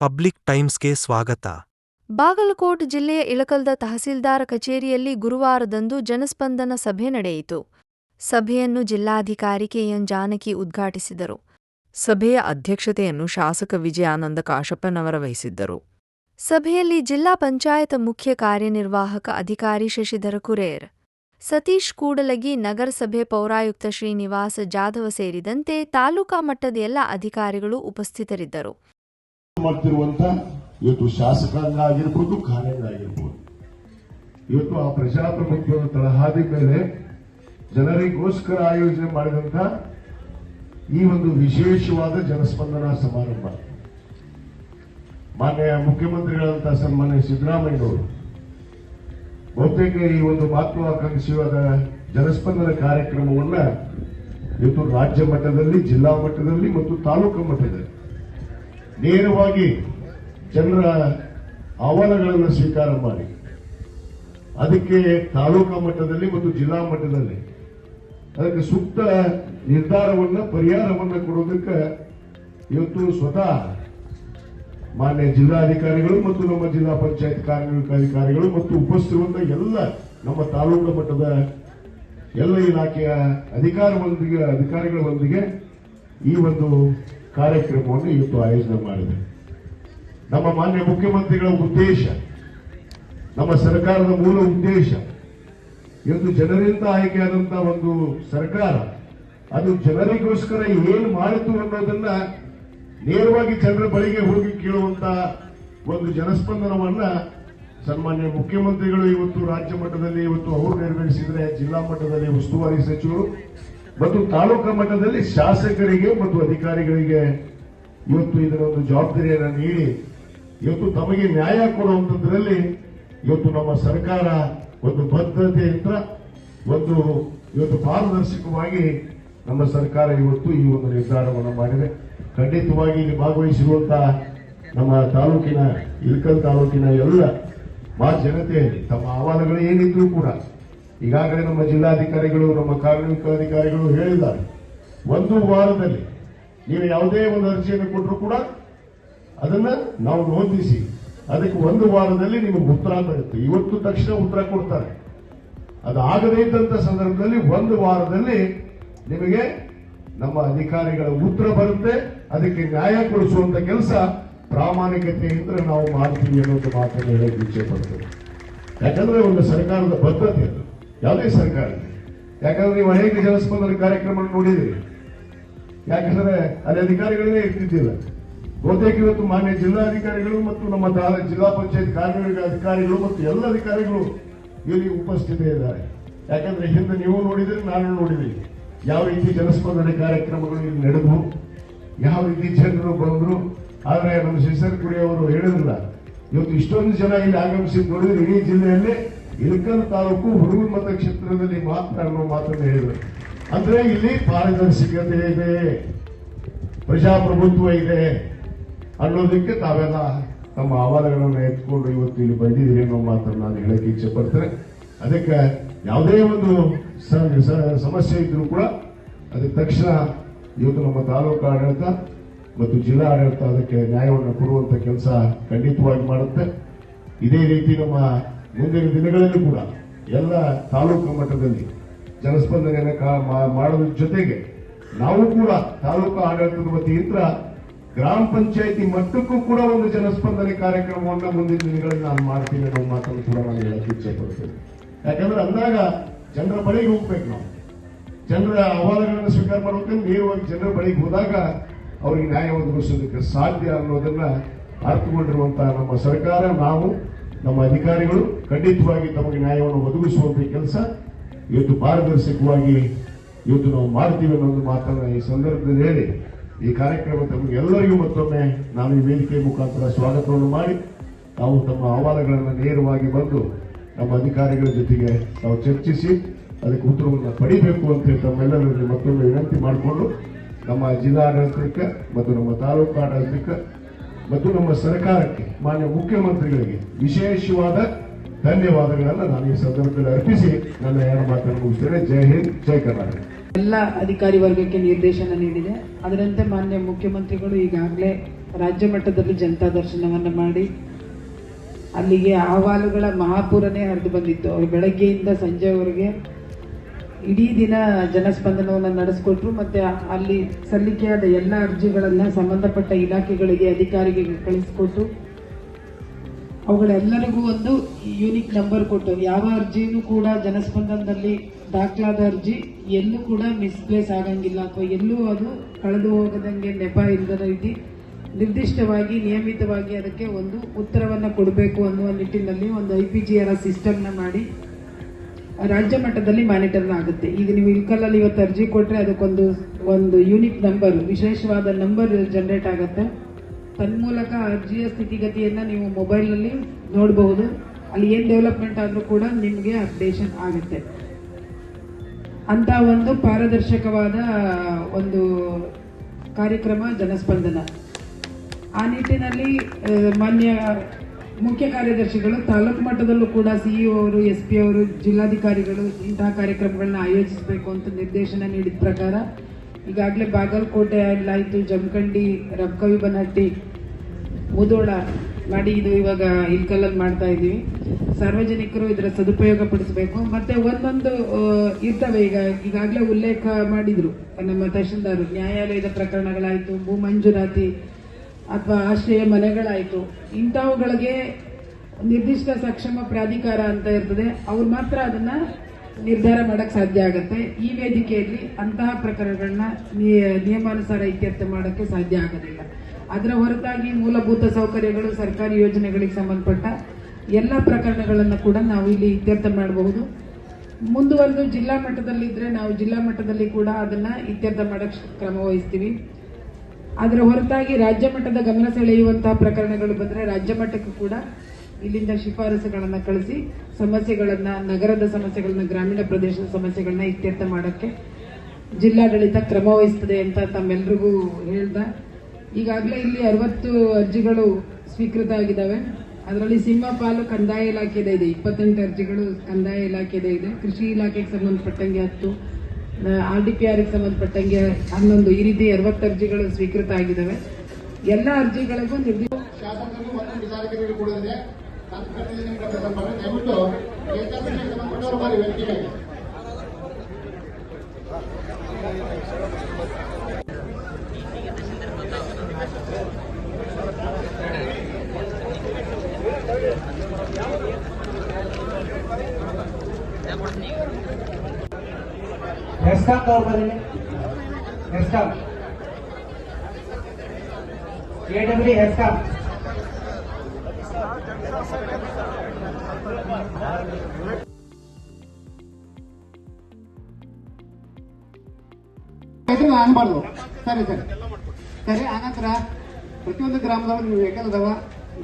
Public ಟೈಮ್ಸ್ಗೆ ಸ್ವಾಗತ. ಬಾಗಲಕೋಟ್ ಜಿಲ್ಲೆಯ ಇಳಕಲ್ದ ತಹಸೀಲ್ದಾರ್ ಕಚೇರಿಯಲ್ಲಿ ಗುರುವಾರದಂದು ಜನಸ್ಪಂದನ ಸಭೆ ನಡೆಯಿತು. ಸಭೆಯನ್ನು ಜಿಲ್ಲಾಧಿಕಾರಿ ಕೆಎನ್ ಜಾನಕಿ ಉದ್ಘಾಟಿಸಿದರು. ಸಭೆಯ ಅಧ್ಯಕ್ಷತೆಯನ್ನು ಶಾಸಕ ವಿಜಯಾನಂದ ಕಾಶಪ್ಪನವರ ವಹಿಸಿದ್ದರು. ಸಭೆಯಲ್ಲಿ ಜಿಲ್ಲಾ ಪಂಚಾಯತ್ ಮುಖ್ಯ ಕಾರ್ಯನಿರ್ವಾಹಕ ಅಧಿಕಾರಿ ಶಶಿಧರ ಕುರೇರ್ ಸತೀಶ್ ಕೂಡಲಗಿ ನಗರಸಭೆ ಪೌರಾಯುಕ್ತ ಶ್ರೀನಿವಾಸ ಜಾಧವ ಸೇರಿದಂತೆ ತಾಲೂಕಾ ಮಟ್ಟದ ಎಲ್ಲ ಅಧಿಕಾರಿಗಳು ಉಪಸ್ಥಿತರಿದ್ದರು. ಮಾಡ್ತಿರುವಂತ ಇವತ್ತು ಶಾಸಕಾಂಗ ಆಗಿರ್ಬೋದು ಕಾರ್ಯಾಂಗ ಆಗಿರ್ಬೋದು ಇವತ್ತು ಆ ಪ್ರಜಾಪ್ರಭುತ್ವದ ತಳಹಾದಿ ಮೇಲೆ ಜನರಿಗೋಸ್ಕರ ಆಯೋಜನೆ ಮಾಡಿದಂತ ಈ ಒಂದು ವಿಶೇಷವಾದ ಜನಸ್ಪಂದನಾ ಸಮಾರಂಭ. ಮಾನ್ಯ ಮುಖ್ಯಮಂತ್ರಿಗಳಂತ ಸನ್ಮಾನ್ಯ ಸಿದ್ದರಾಮಯ್ಯನವರು, ಬಹುತೇಕ ಈ ಒಂದು ಮಹತ್ವಾಕಾಂಕ್ಷಿಯಾದ ಜನಸ್ಪಂದನ ಕಾರ್ಯಕ್ರಮವನ್ನ ಇವತ್ತು ರಾಜ್ಯ ಮಟ್ಟದಲ್ಲಿ, ಜಿಲ್ಲಾ ಮಟ್ಟದಲ್ಲಿ ಮತ್ತು ತಾಲೂಕು ಮಟ್ಟದಲ್ಲಿ ನೇರವಾಗಿ ಜನರ ಅಹವಾಲುಗಳನ್ನು ಸ್ವೀಕಾರ ಮಾಡಿ. ಅದಕ್ಕೆ ತಾಲೂಕಾ ಮಟ್ಟದಲ್ಲಿ ಮತ್ತು ಜಿಲ್ಲಾ ಮಟ್ಟದಲ್ಲಿ ಅದಕ್ಕೆ ಸೂಕ್ತ ನಿರ್ಧಾರವನ್ನು, ಪರಿಹಾರವನ್ನು ಕೊಡೋದಕ್ಕೆ ಇವತ್ತು ಸ್ವತಃ ಮಾನ್ಯ ಜಿಲ್ಲಾಧಿಕಾರಿಗಳು ಮತ್ತು ನಮ್ಮ ಜಿಲ್ಲಾ ಪಂಚಾಯತ್ ಕಾರ್ಯನಿರ್ವಹಣಾಧಿಕಾರಿಗಳು ಮತ್ತು ಉಪಸ್ಥಿರುವಂತ ಎಲ್ಲ ನಮ್ಮ ತಾಲೂಕು ಮಟ್ಟದ ಎಲ್ಲ ಇಲಾಖೆಯ ಅಧಿಕಾರವೊಂದಿಗೆ, ಅಧಿಕಾರಿಗಳೊಂದಿಗೆ ಈ ಒಂದು ಕಾರ್ಯಕ್ರಮವನ್ನು ಇವತ್ತು ಆಯೋಜನೆ ಮಾಡಿದೆ. ನಮ್ಮ ಮಾನ್ಯ ಮುಖ್ಯಮಂತ್ರಿಗಳ ಉದ್ದೇಶ, ನಮ್ಮ ಸರ್ಕಾರದ ಮೂಲ ಉದ್ದೇಶ ಇವತ್ತು ಜನರಿಂದ ಆಯ್ಕೆಯಾದಂತಹ ಒಂದು ಸರ್ಕಾರ, ಅದು ಜನರಿಗೋಸ್ಕರ ಏನು ಮಾಡಿತು ಅನ್ನೋದನ್ನ ನೇರವಾಗಿ ಜನರ ಬಳಿಗೆ ಹೋಗಿ ಕೇಳುವಂತ ಒಂದು ಜನಸ್ಪಂದನವನ್ನ ಸನ್ಮಾನ್ಯ ಮುಖ್ಯಮಂತ್ರಿಗಳು ಇವತ್ತು ರಾಜ್ಯ ಮಟ್ಟದಲ್ಲಿ, ಇವತ್ತು ಅವರು ನೆರವೇರಿಸಿದರೆ ಜಿಲ್ಲಾ ಮಟ್ಟದಲ್ಲಿ ಉಸ್ತುವಾರಿ ಸಚಿವರು ಮತ್ತು ತಾಲೂಕು ಮಟ್ಟದಲ್ಲಿ ಶಾಸಕರಿಗೆ ಮತ್ತು ಅಧಿಕಾರಿಗಳಿಗೆ ಇವತ್ತು ಇದರ ಒಂದು ಜವಾಬ್ದಾರಿಯನ್ನು ನೀಡಿ, ಇವತ್ತು ತಮಗೆ ನ್ಯಾಯ ಕೊಡುವಂತದ್ರಲ್ಲಿ ಇವತ್ತು ನಮ್ಮ ಸರ್ಕಾರ ಒಂದು ಬದ್ಧತೆಯಿಂದ ಒಂದು ಇವತ್ತು ಪಾರದರ್ಶಕವಾಗಿ ನಮ್ಮ ಸರ್ಕಾರ ಇವತ್ತು ಈ ಒಂದು ನಿರ್ಧಾರವನ್ನು ಮಾಡಿದೆ. ಖಂಡಿತವಾಗಿ ಇಲ್ಲಿ ಭಾಗವಹಿಸಿರುವಂತಹ ನಮ್ಮ ತಾಲೂಕಿನ ಇಲ್ಕಲ್ ತಾಲೂಕಿನ ಎಲ್ಲ ಮಾ ಜನತೆ ತಮ್ಮ ಅಹವಾಲುಗಳು ಏನಿದ್ರು ಕೂಡ ಈಗಾಗಲೇ ನಮ್ಮ ಜಿಲ್ಲಾಧಿಕಾರಿಗಳು, ನಮ್ಮ ಕಾರ್ಮಿಕ ಅಧಿಕಾರಿಗಳು ಹೇಳಿದ್ದಾರೆ. ಒಂದು ವಾರದಲ್ಲಿ ನೀವು ಯಾವುದೇ ಒಂದು ಅರ್ಜಿಯನ್ನು ಕೊಟ್ಟರು ಕೂಡ ಅದನ್ನ ನಾವು ನೋಂದಿಸಿ, ಅದಕ್ಕೆ ಒಂದು ವಾರದಲ್ಲಿ ನಿಮಗೆ ಉತ್ತರ ಬರುತ್ತೆ ಇವತ್ತು ತಕ್ಷಣ ಉತ್ತರ ಕೊಡ್ತಾರೆ. ಅದು ಆಗದೇ ಇದ್ದಂತ ಸಂದರ್ಭದಲ್ಲಿ ಒಂದು ವಾರದಲ್ಲಿ ನಿಮಗೆ ನಮ್ಮ ಅಧಿಕಾರಿಗಳ ಉತ್ತರ ಬರುತ್ತೆ, ಅದಕ್ಕೆ ನ್ಯಾಯ ಕೊಡಿಸುವಂತ ಕೆಲಸ ಪ್ರಾಮಾಣಿಕತೆಯಿಂದ ನಾವು ಮಾಡ್ತೀವಿ ಅನ್ನೋದು ಮಾತನ್ನು ಹೇಳಿ ಇಚ್ಛೆ ಪಡ್ತೇವೆ ಯಾಕಂದ್ರೆ ಒಂದು ಸರ್ಕಾರದ ಬದ್ಧತೆ ಅದು. ಯಾವುದೇ ಸರ್ಕಾರ. ಯಾಕಂದ್ರೆ ನೀವು ಅನೇಕ ಜನಸ್ಪಂದನ ಕಾರ್ಯಕ್ರಮ ನೋಡಿದಿರಿ ಯಾಕಂದ್ರೆ ಅಲ್ಲಿ ಅಧಿಕಾರಿಗಳೇ ಇರ್ತಿದ್ದಿಲ್ಲ. ಬಹುತೇಕ ಇವತ್ತು ಮಾನ್ಯ ಜಿಲ್ಲಾಧಿಕಾರಿಗಳು ಮತ್ತು ನಮ್ಮ ಜಿಲ್ಲಾ ಪಂಚಾಯತ್ ಕಾರ್ಮಿಕ ಅಧಿಕಾರಿಗಳು ಮತ್ತು ಎಲ್ಲ ಅಧಿಕಾರಿಗಳು ಇಲ್ಲಿ ಉಪಸ್ಥಿತಿ ಇದ್ದಾರೆ ಯಾಕಂದ್ರೆ ಹಿಂದೆ ನೀವು ನೋಡಿದ್ರೆ, ನಾನು ನೋಡಿದ್ದೀನಿ ಯಾವ ರೀತಿ ಜನಸ್ಪಂದನೆ ಕಾರ್ಯಕ್ರಮಗಳು ಇಲ್ಲಿ ನಡೆದವು, ಯಾವ ರೀತಿ ಜನರು ಬಂದ್ರು. ಆದರೆ ನಮ್ಮ ಶಿಸರ್ ಕುಡಿಯವರು ಅವರು ಹೇಳಿದ್ರಲ್ಲ, ಇವತ್ತು ಇಷ್ಟೊಂದು ಜನ ಇಲ್ಲಿ ಆಗಮಿಸಿದ್ ನೋಡಿದ್ರೆ ಇಡೀ ಜಿಲ್ಲೆಯಲ್ಲಿ ಇಳಕಲ್ ತಾಲೂಕು ಹುಡುಗ ಮತಕ್ಷೇತ್ರದಲ್ಲಿ ಮಾತ್ರ ಅನ್ನೋ ಮಾತನ್ನು ಹೇಳಿದ್ರು. ಅಂದ್ರೆ ಇಲ್ಲಿ ಪಾರದರ್ಶಕತೆ ಇದೆ, ಪ್ರಜಾಪ್ರಭುತ್ವ ಇದೆ ಅನ್ನೋದಕ್ಕೆ ತಾವೆಲ್ಲ ತಮ್ಮ ಆವಾರಗಳನ್ನು ಎತ್ಕೊಂಡು ಇವತ್ತು ಇಲ್ಲಿ ಬಂದಿದ್ದೀರಿ ಅನ್ನೋ ಮಾತನ್ನು ನಾನು ಹೇಳಕ್ಕೆ ಇಚ್ಛೆ ಪಡ್ತೇನೆ. ಅದಕ್ಕೆ ಯಾವುದೇ ಒಂದು ಸಮಸ್ಯೆ ಇದ್ರೂ ಕೂಡ ಅದಕ್ಕೆ ತಕ್ಷಣ ಇವತ್ತು ನಮ್ಮ ತಾಲೂಕು ಆಡಳಿತ ಮತ್ತು ಜಿಲ್ಲಾ ಆಡಳಿತ ಅದಕ್ಕೆ ನ್ಯಾಯವನ್ನು ಕೊಡುವಂತ ಕೆಲಸ ಖಂಡಿತವಾಗಿ ಮಾಡುತ್ತೆ. ಇದೇ ರೀತಿ ನಮ್ಮ ಮುಂದಿನ ದಿನಗಳಲ್ಲಿ ಕೂಡ ಎಲ್ಲ ತಾಲೂಕು ಮಟ್ಟದಲ್ಲಿ ಜನಸ್ಪಂದನೆಯನ್ನು ಮಾಡೋದ್ರ ಜೊತೆಗೆ ನಾವು ಕೂಡ ತಾಲೂಕು ಆಡಳಿತದ ವತಿಯಿಂದ ಗ್ರಾಮ ಪಂಚಾಯಿತಿ ಮಟ್ಟಕ್ಕೂ ಕೂಡ ಒಂದು ಜನಸ್ಪಂದನೆ ಕಾರ್ಯಕ್ರಮವನ್ನು ಮುಂದಿನ ದಿನಗಳಲ್ಲಿ ನಾನು ಮಾಡ್ತೀನಿ ಅನ್ನೋ ಮಾತನ್ನು ಕೂಡ ನಾನು ಹೇಳಕ್ಕೆ ಇಚ್ಛೆ ಯಾಕಂದ್ರೆ ಅಂದಾಗ ಜನರ ಬಳಿಗೆ ಹೋಗ್ಬೇಕು ನಾವು. ಜನರ ಅಹವಾಲುಗಳನ್ನು ಸ್ವೀಕಾರ ಮಾಡಬೇಕು ನೇರವಾಗಿ ಜನರ ಬಳಿಗೆ ಹೋದಾಗ ಅವರಿಗೆ ನ್ಯಾಯ ಒದಗಿಸೋದಕ್ಕೆ ಸಾಧ್ಯ ಅನ್ನೋದನ್ನ ಅರ್ಥಗೊಂಡಿರುವಂತಹ ನಮ್ಮ ಸರ್ಕಾರ, ನಾವು ನಮ್ಮ ಅಧಿಕಾರಿಗಳು ಖಂಡಿತವಾಗಿ ತಮಗೆ ನ್ಯಾಯವನ್ನು ಒದಗಿಸುವಂಥ ಕೆಲಸ ಇವತ್ತು ಪಾರದರ್ಶಕವಾಗಿ ಇವತ್ತು ನಾವು ಮಾಡ್ತೀವಿ ಅನ್ನೋದು ಮಾತನ್ನ ಈ ಸಂದರ್ಭದಲ್ಲಿ ಹೇಳಿ. ಈ ಕಾರ್ಯಕ್ರಮ ತಮಗೆಲ್ಲರಿಗೂ ಮತ್ತೊಮ್ಮೆ ನಾನು ಈ ವೇದಿಕೆ ಮುಖಾಂತರ ಸ್ವಾಗತವನ್ನು ಮಾಡಿ ತಾವು ತಮ್ಮ ಅಹವಾಲುಗಳನ್ನು ನೇರವಾಗಿ ಬಂದು ನಮ್ಮ ಅಧಿಕಾರಿಗಳ ಜೊತೆಗೆ ನಾವು ಚರ್ಚಿಸಿ ಅದಕ್ಕೆ ಉತ್ತರವನ್ನು ಪಡಿಬೇಕು ಅಂತ ತಮ್ಮೆಲ್ಲರಲ್ಲಿ ಮತ್ತೊಮ್ಮೆ ವಿನಂತಿ ಮಾಡಿಕೊಂಡು ನಮ್ಮ ಜಿಲ್ಲಾಡಳಿತಕ್ಕೆ ಮತ್ತು ನಮ್ಮ ತಾಲೂಕು ಆಡಳಿತಕ್ಕೆ ಮತ್ತು ನಮ್ಮ ಸರ್ಕಾರಕ್ಕೆ, ಮಾನ್ಯ ಮುಖ್ಯಮಂತ್ರಿಗಳಿಗೆ ವಿಶೇಷವಾದ ಧನ್ಯವಾದಗಳನ್ನು ನಾನು ಈ ಸಂದರ್ಭದಲ್ಲಿ ಅರ್ಪಿಸಿ ನನ್ನ ಎರಡು ಮಾತನ್ನು ಮುಗಿಸ್ತೇನೆ. ಜೈ ಹಿಂದ್, ಜೈ ಕರ್ನಾಟಕ. ಎಲ್ಲ ಅಧಿಕಾರಿ ವರ್ಗಕ್ಕೆ ನಿರ್ದೇಶನ ನೀಡಿದೆ. ಅದರಂತೆ ಮಾನ್ಯ ಮುಖ್ಯಮಂತ್ರಿಗಳು ಈಗಾಗಲೇ ರಾಜ್ಯ ಮಟ್ಟದಲ್ಲಿ ಜನತಾ ದರ್ಶನವನ್ನು ಮಾಡಿ, ಅಲ್ಲಿಗೆ ಅಹವಾಲುಗಳ ಮಹಾಪೂರನೇ ಹರಿದು ಬಂದಿತ್ತು. ಅವರು ಬೆಳಗ್ಗೆಯಿಂದ ಸಂಜೆವರೆಗೆ ಇಡೀ ದಿನ ಜನಸ್ಪಂದನವನ್ನು ನಡೆಸಿಕೊಟ್ರು ಮತ್ತು ಅಲ್ಲಿ ಸಲ್ಲಿಕೆಯಾದ ಎಲ್ಲ ಅರ್ಜಿಗಳನ್ನು ಸಂಬಂಧಪಟ್ಟ ಇಲಾಖೆಗಳಿಗೆ ಅಧಿಕಾರಿಗೆ ಕಳಿಸಿಕೊಟ್ಟು ಅವುಗಳೆಲ್ಲರಿಗೂ ಒಂದು ಯೂನಿಕ್ ನಂಬರ್ ಕೊಟ್ಟು, ಯಾವ ಅರ್ಜಿನೂ ಕೂಡ ಜನಸ್ಪಂದನದಲ್ಲಿ ದಾಖಲಾದ ಅರ್ಜಿ ಎಲ್ಲೂ ಕೂಡ ಮಿಸ್ಪ್ಲೇಸ್ ಆಗಂಗಿಲ್ಲ ಅಥವಾ ಎಲ್ಲೂ ಅದು ಕಳೆದು ಹೋಗದಂಗೆ ನೆಪ ಇಲ್ಲದ ರೀತಿ ನಿರ್ದಿಷ್ಟವಾಗಿ, ನಿಯಮಿತವಾಗಿ ಅದಕ್ಕೆ ಒಂದು ಉತ್ತರವನ್ನು ಕೊಡಬೇಕು ಅನ್ನುವ ನಿಟ್ಟಿನಲ್ಲಿ ಒಂದು ಐ ಪಿ ಜಿ ಆರ್ ಸಿಸ್ಟಮ್ನ ಮಾಡಿ ರಾಜ್ಯ ಮಟ್ಟದಲ್ಲಿ ಮಾನಿಟರ್ ಆಗುತ್ತೆ. ಈಗ ನೀವು ಇಲ್ಕಲ್ಲಲ್ಲಿ ಇವತ್ತು ಅರ್ಜಿ ಕೊಟ್ಟರೆ ಅದಕ್ಕೊಂದು, ಒಂದು ಯೂನಿಕ್ ನಂಬರ್ ವಿಶೇಷವಾದ ನಂಬರ್ ಜನರೇಟ್ ಆಗುತ್ತೆ. ತನ್ಮೂಲಕ ಅರ್ಜಿಯ ಸ್ಥಿತಿಗತಿಯನ್ನು ನೀವು ಮೊಬೈಲ್ನಲ್ಲಿ ನೋಡಬಹುದು. ಅಲ್ಲಿ ಏನು ಡೆವಲಪ್ಮೆಂಟ್ ಆದರೂ ಕೂಡ ನಿಮಗೆ ಅಪ್ಡೇಷನ್ ಆಗುತ್ತೆ. ಅಂತ ಒಂದು ಪಾರದರ್ಶಕವಾದ, ಒಂದು ಕಾರ್ಯಕ್ರಮ ಜನಸ್ಪಂದನ. ಆ ನಿಟ್ಟಿನಲ್ಲಿ ಮಾನ್ಯ ಮುಖ್ಯ ಕಾರ್ಯದರ್ಶಿಗಳು, ತಾಲೂಕು ಮಟ್ಟದಲ್ಲೂ ಕೂಡ ಸಿಇಒ ಅವರು ಎಸ್ ಪಿ ಅವರು, ಜಿಲ್ಲಾಧಿಕಾರಿಗಳು ಇಂತಹ ಕಾರ್ಯಕ್ರಮಗಳನ್ನ ಆಯೋಜಿಸಬೇಕು ಅಂತ ನಿರ್ದೇಶನ ನೀಡಿದ ಪ್ರಕಾರ ಈಗಾಗಲೇ ಬಾಗಲಕೋಟೆ ಅಲ್ಲಾಯಿತು ಜಮಖಂಡಿ ರಬ್ಕವಿ ಬನಹಟ್ಟಿ ಮುದೋಳ ಮಾಡಿ ಇದು ಇವಾಗ ಇಲ್ಕಲ್ಲಲ್ಲಿ ಮಾಡ್ತಾ ಇದ್ದೀವಿ. ಸಾರ್ವಜನಿಕರು ಇದರ ಸದುಪಯೋಗ ಪಡಿಸಬೇಕು. ಮತ್ತೆ ಒಂದೊಂದು ಇರ್ತವೆ ಈಗ, ಈಗಾಗಲೇ ಉಲ್ಲೇಖ ಮಾಡಿದ್ರು ನಮ್ಮ ತಹಶೀಲ್ದಾರ್. ನ್ಯಾಯಾಲಯದ ಪ್ರಕರಣಗಳಾಯಿತು, ಭೂ ಮಂಜೂರಾತಿ ಅಥವಾ ಆಶ್ರಯ ಮನೆಗಳಾಯಿತು, ಇಂಥವುಗಳಿಗೆ ನಿರ್ದಿಷ್ಟ ಸಕ್ಷಮ ಪ್ರಾಧಿಕಾರ ಅಂತ ಇರ್ತದೆ. ಅವ್ರು ಮಾತ್ರ ಅದನ್ನು ನಿರ್ಧಾರ ಮಾಡೋಕ್ಕೆ ಸಾಧ್ಯ ಆಗುತ್ತೆ. ಈ ವೇದಿಕೆಯಲ್ಲಿ ಅಂತಹ ಪ್ರಕರಣಗಳನ್ನ ನಿಯ- ನಿಯಮಾನುಸಾರ ಇತ್ಯರ್ಥ ಮಾಡೋಕ್ಕೆ ಸಾಧ್ಯ ಆಗೋದಿಲ್ಲ. ಅದರ ಹೊರತಾಗಿ ಮೂಲಭೂತ ಸೌಕರ್ಯಗಳು, ಸರ್ಕಾರಿ ಯೋಜನೆಗಳಿಗೆ ಸಂಬಂಧಪಟ್ಟ ಎಲ್ಲ ಪ್ರಕರಣಗಳನ್ನು ಕೂಡ ನಾವು ಇಲ್ಲಿ ಇತ್ಯರ್ಥ ಮಾಡಬಹುದು. ಮುಂದುವರೆದು ಜಿಲ್ಲಾ ಮಟ್ಟದಲ್ಲಿದ್ದರೆ ನಾವು ಜಿಲ್ಲಾ ಮಟ್ಟದಲ್ಲಿ ಕೂಡ ಅದನ್ನು ಇತ್ಯರ್ಥ ಮಾಡೋಕ್ಕೆ ಕ್ರಮ ವಹಿಸ್ತೀವಿ. ಅದರ ಹೊರತಾಗಿ ರಾಜ್ಯ ಮಟ್ಟದ ಗಮನ ಸೆಳೆಯುವಂತಹ ಪ್ರಕರಣಗಳು ಬಂದರೆ ರಾಜ್ಯ ಮಟ್ಟಕ್ಕೂ ಕೂಡ ಇಲ್ಲಿಂದ ಶಿಫಾರಸುಗಳನ್ನು ಕಳಿಸಿ ಸಮಸ್ಯೆಗಳನ್ನು, ನಗರದ ಸಮಸ್ಯೆಗಳನ್ನ, ಗ್ರಾಮೀಣ ಪ್ರದೇಶದ ಸಮಸ್ಯೆಗಳನ್ನ ಇತ್ಯರ್ಥ ಮಾಡೋಕ್ಕೆ ಜಿಲ್ಲಾಡಳಿತ ಕ್ರಮ ವಹಿಸ್ತದೆ ಅಂತ ತಮ್ಮೆಲ್ರಿಗೂ ಹೇಳ್ದ. ಈಗಾಗಲೇ ಇಲ್ಲಿ ಅರವತ್ತು ಅರ್ಜಿಗಳು ಸ್ವೀಕೃತ ಆಗಿದ್ದಾವೆ. ಅದರಲ್ಲಿ ಸಿಂಹಪಾಲು ಕಂದಾಯ ಇಲಾಖೆದೇ ಇದೆ. ಇಪ್ಪತ್ತೆಂಟು ಅರ್ಜಿಗಳು ಕಂದಾಯ ಇಲಾಖೆದೇ ಇದೆ. ಕೃಷಿ ಇಲಾಖೆಗೆ ಸಂಬಂಧಪಟ್ಟಂಗೆ ಹತ್ತು. ಆರ್ ಡಿ ಪಿ ಆರ್ಗೆ ಸಂಬಂಧಪಟ್ಟಂಗೆ ಹನ್ನೊಂದು ಈ ರೀತಿ ಅರವತ್ತು ಅರ್ಜಿಗಳು ಸ್ವೀಕೃತ ಆಗಿದ್ದಾವೆ. ಎಲ್ಲ ಅರ್ಜಿಗಳಿಗೂ ನಿರ್ದಿಷ್ಟ ಶಾಸಕರು ಮತ್ತು ಕೂಡ ಬರೀ ವೇದಿಕೆಗೆ ಹೆಸ್ಕಾಂ ಅವ್ರು ಬರೀ ಹೆಸ್ಕಾಂ ಎ ಡಬ್ಲ್ಯೂ ಹೆಸ್ಕಾಂ ಹೆಸರು ಅನ್ಬಾರ್ದು ಸರಿ ಸರಿ ಸರಿ ಆನಂತರ ಪ್ರತಿಯೊಂದು ಗ್ರಾಮದವರು ನೀವು ವೆಹಿಕಲ್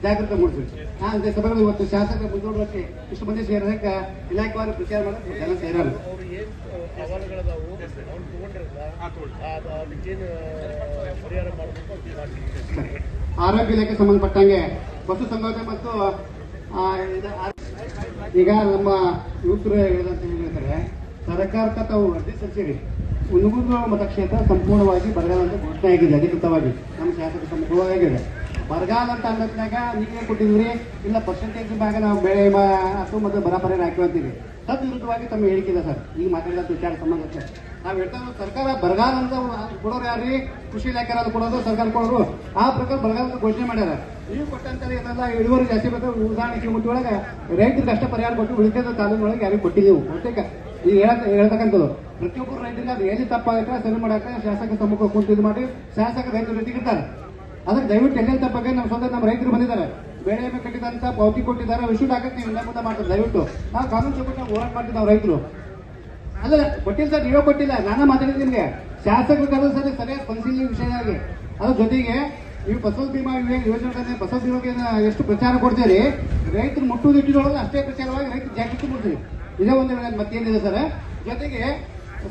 ಜಾಗೃತಿ ಮೂಡಿಸ್ಬೇಕು. ನಾನು ಸಭೆಗಳು ಇವತ್ತು ಶಾಸಕರ ಮುಂದೂಡುವಕ್ಕೆ ಇಷ್ಟು ಮಂದಿ ಸೇರಿದಾಗ ಇಲಾಖೆವಾರು ಪ್ರಚಾರ ಮಾಡೋದು ಜನ ಸೇರಲ್ಲ. ಆರೋಗ್ಯ ಇಲಾಖೆ ಸಂಬಂಧಪಟ್ಟಂಗೆ ಪಶು ಸಂಗೋಧನೆ ಮತ್ತು ಆ, ಇದು ಆ- ಈಗ ನಮ್ಮ ಯುವಕರು ಹೇಳಿದಂತ ಹೇಳಿದ್ರೆ ಸರ್ಕಾರಕ್ಕೆ ತಾವು ಅರ್ಜಿ ಸಲ್ಲಿಸಿರಿ. ಹುಣಗುರು ಮತಕ್ಷೇತ್ರ ಸಂಪೂರ್ಣವಾಗಿ ಬರಗಾಲ ಅಂತ ಘೋಷಣೆ ಆಗಿದೆ ಅಧಿಕೃತವಾಗಿ. ನಮ್ಮ ಶಾಸಕ ಸಂಪೂರ್ಣವಾಗಿದೆ ಬರಗಾಲ ಅಂತ ಅನ್ನೋದ್ನಾಗ ನೀವೇ ಕೊಟ್ಟಿದ್ರಿ ಇಲ್ಲ ಪರ್ಸೆಂಟೇಜ್ ಭಾಗ ನಾವು ಬೆಳೆ ಅಥವಾ ಮತ್ತು ಬರ ಪರಿಹಾರ ಹಾಕಿವಂತೀವಿ ತದ್ ವಿರುದ್ಧವಾಗಿ ತಮ್ಮ ಹೇಳಿಕೆ ಇದೆ ಸರ್, ಈಗ ಮಾತಾಡಿದ ವಿಚಾರ ಸಂಬಂಧಕ್ಕೆ. ನಾವು ಹೇಳ್ತಾ ಸರ್ಕಾರ ಬರಗಾಲ ಅಂತ ಕೊಡೋರು ಯಾರ್ರಿ? ಕೃಷಿ ಇಲಾಖೆ ಕೊಡೋದು, ಸರ್ಕಾರ ಕೊಡೋರು. ಆ ಪ್ರಕಾರ ಬರಗಾಲ ಘೋಷಣೆ ಮಾಡ್ಯಾರ. ನೀವು ಕೊಟ್ಟಂತ ಏನೆಲ್ಲ, ಇಳುವರಿ ಜಾಸ್ತಿ ಬೇಕು ಉದಾಹರಣೆ ಕಿಲೋಮೀಟರ್ ಒಳಗೆ ರೈತರಿಗೆ ಅಷ್ಟೇ ಪರಿಹಾರ ಕೊಟ್ಟು ಉಳಿದ ತಾಲೂಕಿನೊಳಗೆ ಯಾರಿಗೆ ಕೊಟ್ಟಿದ್ದೀವಿ ಬಹುತೇಕ ಈಗ ಹೇಳ ಹೇಳ್ತಕ್ಕಂಥದ್ದು. ಪ್ರತಿಯೊಬ್ಬರು ರೈತರಿಗೆ ಅದು ಎಲ್ಲಿ ತಪ್ಪಾಗತ್ತೆ, ಸರಿ ಮಾಡಕ್ಕೆ ಶಾಸಕ ಸಮ್ಮುಖ ಕುಂತಿದ್ದು ಮಾಡಿ, ಶಾಸಕ ರೈತರ ಜೊತೆಗೆ ಇರ್ತಾರೆ ಅದಕ್ಕೆ ದಯವಿಟ್ಟು ಎಲ್ಲೆಲ್ಲಿ ತಪ್ಪಾಗ ನಮ್ಮ ಸ್ವಂತ ನಮ್ಮ ರೈತರು ಬಂದಿದ್ದಾರೆ. ಬೆಳೆ ಎಮ್ಮೆ ಕಟ್ಟಿದಂತ ಪಾವತಿ ಕೊಟ್ಟಿದ್ದಾರೆ ವಿಶ್ವ ಹಾಕಕ್ಕೆ ನೀವು ಮುಂದೆ ಮಾಡ್ತಾರೆ, ದಯವಿಟ್ಟು. ನಾವು ಕಾನೂನು ಚೌಕಟ್ಟು ನಾವು ಹೋರಾಟ ಮಾಡ್ತೀವಿ ನಾವು ರೈತರು. ಅಲ್ಲ ಕೊಟ್ಟಿಲ್ಲ ಸರ್, ನೀವೇ ಕೊಟ್ಟಿಲ್ಲ. ನಾನು ಮಾತಾಡಿದ್ದೀನಿ ನಿಮಗೆ. ಶಾಸಕರು ಕರೆದು ಸರ್ ಸರಿಯಾಗಿ ಸ್ಪಂದಿಸಿಲ್ಲ ವಿಷಯವಾಗಿ ಅದ್ರ ಜೊತೆಗೆ ನೀವು ಫಸಲ್ ಭೀಮಾ ಯೋಜನೆ ಫಸಲ್ ಬಿಮಾಗೆ ಎಷ್ಟು ಪ್ರಚಾರ ಕೊಡ್ತೀರಿ? ರೈತರು ಮುಟ್ಟುದಿಟ್ಟಿದೊಳಗೆ ಅಷ್ಟೇ ಪ್ರಚಾರವಾಗಿ ರೈತರು ಜಾಗೃತಿ ಕೊಡ್ತೀವಿ ಇದೇ ಒಂದು ಮತ್ತೇನಿದೆ ಸರ್? ಜೊತೆಗೆ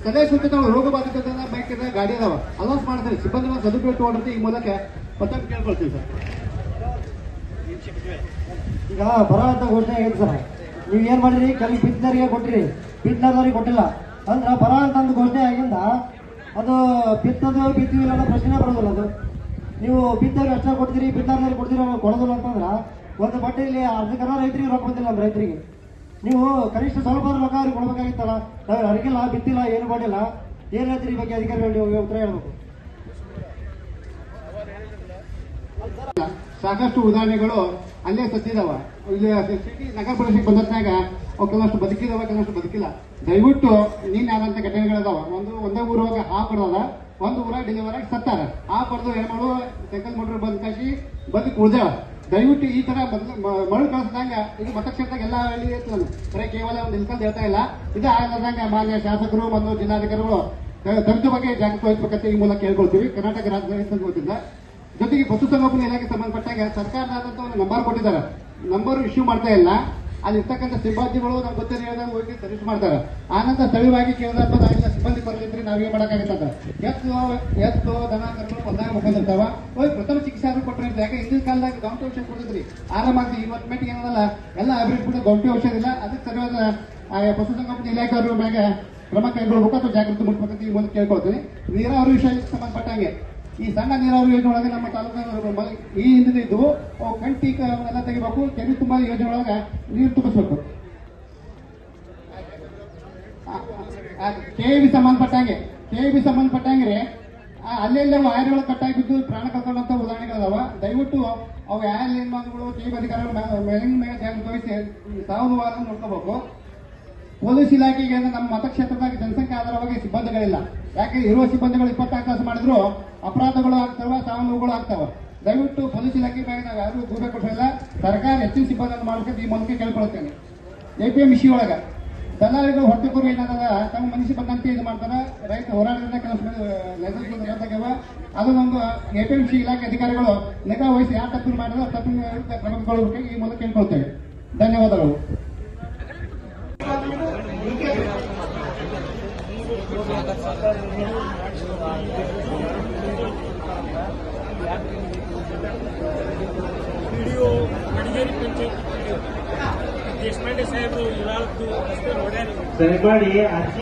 ಸಲಹೆ ಸೂಚಿತ ರೋಗ ಬಾಧಿತ ಬೈಕ್ ಗಾಡಿ ಅದಾವ, ಅಲೌನ್ಸ್ ಮಾಡ್ತಾರೆ. ಸಿಬ್ಬಂದಿ ಸದುಪಯೋಗ ತಗೊಂಡ್ರೆ ಈ ಮೂಲಕ. ಕೇಳ್ಕೊಳ್ತೀವಿ ಸರ್. ಈಗ ಬರ ಅಂತ ಘೋಷಣೆ ಆಗಿದೆ ಸರ್. ನೀವು ಏನು ಮಾಡಿರಿ ಕಲಿ ಬಿದ್ದರಿಗೆ ಕೊಟ್ಟಿರಿ. ಬಿತ್ತನದವ್ರಿಗೆ ಕೊಟ್ಟಿಲ್ಲ. ಅಂದ್ರೆ ಬರ ಅಂತ ಒಂದು ಘೋಷಣೆ ಆಗಿಂದ ಅದು ಬಿತ್ತದು ಬಿತ್ತಿಲ್ಲ ಅನ್ನೋ ಪ್ರಶ್ನೆ ಬರೋದಿಲ್ಲ ಅದು. ನೀವು ಬಿದ್ದವ್ರು ಅಷ್ಟೇ ಕೊಡ್ತೀರಿ ಬಿದ್ದಾರ್ದವ್ರು ಕೊಡ್ತೀರಿ ಕೊಡೋದಿಲ್ಲ ಅಂತಂದ್ರೆ ಒಂದು ಬಟ್ಟೆಯಲ್ಲಿ ಅರ್ಧಕರ ರೈತರಿಗೆ ರೊಕ್ಕ ಬಂದಿಲ್ಲ ನಮ್ಮ ರೈತರಿಗೆ. ನೀವು ಕನಿಷ್ಠ ಸ್ವಲ್ಪ ರೊಕ್ಕ ಅವ್ರಿಗೆ ಕೊಡ್ಬೇಕಾಗಿತ್ತಲ್ಲ. ನಾವು ಅರಿಗಿಲ್ಲ ಬಿತ್ತಿಲ್ಲ, ಏನು ಮಾಡಿಲ್ಲ, ಏನು ಹೇಳ್ತೀರಿ ಬಗ್ಗೆ ಅಧಿಕಾರಿಗಳು ನೀವು ಉತ್ತರ ಹೇಳ್ಬೇಕು. ಸಾಕಷ್ಟು ಉದಾಹರಣೆಗಳು ಅಲ್ಲೇ ಸತ್ತಿದಾವ. ಇಲ್ಲಿ ಸಿಟಿ ನಗರ ಪ್ರದೇಶಕ್ಕೆ ಬಂದಾಗ ಅವು ಕೆಲವಷ್ಟು ಬದುಕಿದಾವ, ಕೆಲವಷ್ಟು ಬದುಕಿಲ್ಲ. ದಯವಿಟ್ಟು ನೀನ್ ಯಾರಂತ ಘಟನೆಗಳದಾವ ಒಂದು, ಒಂದೇ ಊರೊಳಗೆ ಹಾ ಪಡೆದ ಒಂದು ಊರಾಗ ಡೆಲಿವರ್ ಆಗಿ ಸತ್ತಾರ. ಆ ಪಡೆದು ಏನ್ ಮಾಡು ಸೈಕಲ್ ಮೋಟರ್ ಬಂದ್ ಕಾಶಿ ಬದುಕು ಉಳ್ದೇವ ದಯವಿಟ್ಟು ಈ ತರ ಮರಳು ಕಳಿಸಿದಂಗ ಇದು ಮತಕ್ಷೇತ್ರ ಎಲ್ಲ ಹಳ್ಳಿ ನಾನು ಬರೀ ಕೇವಲ ಒಂದು ನಿಲ್ಕಂತ ಹೇಳ್ತಾ ಇಲ್ಲ. ಇದು ಆಗದಂಗ ಮಾನ್ಯ ಶಾಸಕರು ಮತ್ತು ಜಿಲ್ಲಾಧಿಕಾರಿಗಳು ದಲಿತ ಬಗ್ಗೆ ಜಾಗೃತಿ ವಹಿಸಬೇಕಂತ ಈ ಮೂಲಕ ಕೇಳ್ಕೊಳ್ತೀವಿ. ಕರ್ನಾಟಕ ರಾಜ್ಯ ಸಂಘದಿಂದ ಜೊತೆಗೆ ಪಶುಸಂಗೋಪನೆ ಇಲಾಖೆ ಸಂಬಂಧಪಟ್ಟಾಗ ಸರ್ಕಾರದಾದಂತ ಒಂದು ನಂಬರ್ ಕೊಟ್ಟಿದ್ದಾರೆ. ನಂಬರ್ ಇಶ್ಯೂ ಮಾಡ್ತಾ ಇಲ್ಲ. ಅಲ್ಲಿ ಇರ್ತಕ್ಕಂಥ ಸಿಬ್ಬಂದಿಗಳು ನಮ್ಮ ಗೊತ್ತಿರ ಹೇಳಿದಾಗ ಹೋಗಿ ಸರ್ವಿಸ್ ಮಾಡ್ತಾರೆ. ಆನಂತರ ಸ್ಥಳೀಯವಾಗಿ ಕೇಳಿದಾಗ ನಾವೆಲ್ಲ ಸಿಬ್ಬಂದಿ ಬರಲಿದ್ರೆ ನಾವೇನ್ ಮಾಡೋಕ್ಕಾಗತ್ತಂತ ಎತ್ತು ಎತ್ತು, ದನ, ಕರ್ಗಳು ಬಂದಾಗ ಮುಖಂದಿರ್ತಾವ ಹೋಗಿ ಪ್ರಥಮ ಚಿಕಿತ್ಸೆ ಆದ್ರೂ ಕೊಟ್ಟರೆ ಯಾಕೆ ಹಿಂದಿನ ಕಾಲದಾಗ ಗೌಂಟಿ ಔಷಧ ಕೊಡಿದ್ರಿ ಆರಾಮಾಗಿ ಇವತ್ತು ಮೆಟ್ಟಿಗೆ ಏನದಲ್ಲ, ಎಲ್ಲ ಅಭಿವೃದ್ಧಿ ಕೂಡ ಗೌಂಟಿ ಔಷಧ ಇಲ್ಲ. ಅದಕ್ಕೆ ಸರಿಯಾದ ಆಯಾ ಪಶುಸಂಗೋಪನೆ ಇಲಾಖೆಯವ್ರ ಮ್ಯಾಗ ಕ್ರಮ ಕೈಗೊಳ್ಬೇಕು ಅಥವಾ ಜಾಗೃತಿ ಮೂಡಿಸ್ಬೇಕಂತ ಈ ಮೊದಲು ಕೇಳ್ಕೊಳ್ತೀನಿ. ನೀರಾವರಿ ವಿಷಯಕ್ಕೆ ಸಂಬಂಧಪಟ್ಟಂಗೆ ಈ ಸಣ್ಣ ನೀರಾವರಿ ಯೋಜನೆ ಒಳಗೆ ನಮ್ಮ ತಾಲೂಕಿನ ಈ ಹಿಂದಿನ ಇದ್ದು ಅವು ಕಂಟಿ ಎಲ್ಲ ತೆಗಿಬೇಕು, ಕೆರೆ ತುಂಬ ಯೋಜನೆ ಒಳಗೆ ನೀರು ತುಂಬಿಸ್ಬೇಕು. ಕೆ ಬಿ ಸಂಬಂಧಪಟ್ಟಂಗೆ ಕೆ ಬಿ ಸಂಬಂಧಪಟ್ಟಂಗೆ ಅಲ್ಲೆಲ್ಲ ವೈರ್ಗಳು ಕಟ್ಟಾಗಿ ಬಿದ್ದು ಪ್ರಾಣ ಕಳ್ಕೊಂಡಂತ ಉದಾಹರಣೆಗಳದಾವ ದಯವಿಟ್ಟು ಅವು ಯಾವ ನಿರ್ಮಾಣಗಳು ಕೆ ಬಿ ಅಧಿಕಾರಿಗಳು ಮೇಲಿನ ಮೇಲೆ ತೋರಿಸಿ ಸಾವಿರ ವಾರ ನೋಡ್ಕೋಬೇಕು. ಪೊಲೀಸ್ ಇಲಾಖೆಗೆ ನಮ್ಮ ಮತಕ್ಷೇತ್ರದಾಗ ಜನಸಂಖ್ಯೆ ಆಧಾರವಾಗಿ ಸಿಬ್ಬಂದಿಗಳಿಲ್ಲ. ಯಾಕೆ ಇರುವ ಸಿಬ್ಬಂದಿಗಳು ಇಪ್ಪತ್ತಾರು ತಾಸು ಮಾಡಿದ್ರು? ಅಪರಾಧಗಳು ಆಗ್ತಾವ ಸಾವು ಆಗ್ತವೆ. ದಯವಿಟ್ಟು ಪೊಲೀಸ್ ಇಲಾಖೆ ಮೇಲೆ ನಾವು ಯಾರು ದೂರ ಕೊಟ್ಟಿಲ್ಲ ಸರ್ಕಾರ ಹೆಚ್ಚಿನ ಸಿಬ್ಬಂದಿಯನ್ನು ಮಾಡ್ಕೊಂಡು ಈ ಮೂಲಕ ಕೇಳ್ಕೊಳ್ತೇನೆ. ಎ ಪಿ ಎಂ ಸಿ ಒಳಗ ದಲ್ಲಾಳಿಗಳು ಹೊಟ್ಟೆ ಕೂರು ಏನದ ತಮ್ಮ ಮನಸ್ಸಿಗೆ ಬಂದಂತೆ ಇದು ಮಾಡ್ತಾರೆ? ರೈತ ಹೋರಾಟದಿಂದ ಕೆಲಸ ರದ್ದಾಗ್ಯಾವ ಅದನ್ನೊಂದು ಎ ಪಿ ಎಂ ಸಿ ಇಲಾಖೆ ಅಧಿಕಾರಿಗಳು ನಿಗಾ ವಹಿಸಿ ಯಾರು ತಪ್ಪು ಮಾಡಿದ್ರೆ, ತಪ್ಪಿನ ಕ್ರಮ ಈ ಮೂಲಕ ಕೇಳ್ಕೊಳ್ತೇವೆ. ಧನ್ಯವಾದಗಳು. ವಿಡಿಯೋ ಮಡಿಗೇರಿ ಪಂಚಾಯತ್ ದೇಶಪಾಂಡೆ ಸಾಹೇಬರು ಇರಾಳದ್ದು ರಸ್ತೆ ನೋಡ್ಯಾರ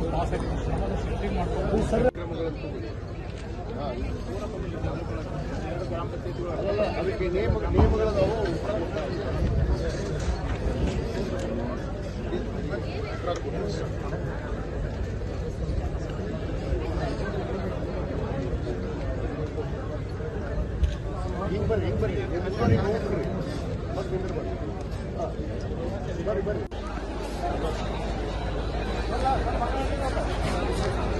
ಅದಕ್ಕೆ ನೇಮ ನಿಯಮಗಳದಾವು ಹಿಂಗ್ ಬರ್ರಿ ಹಿಂಗ್ ಬರ್ರಿ ಮುಂದ್ವರಿ ಹೋಗ್ರಿ ಮತ್ತೆ ಹಿಂದೆ ಬರ್ರಿ ಹಾ. ಬರ್ರಿ ಬರ್ರಿ 頑張れ!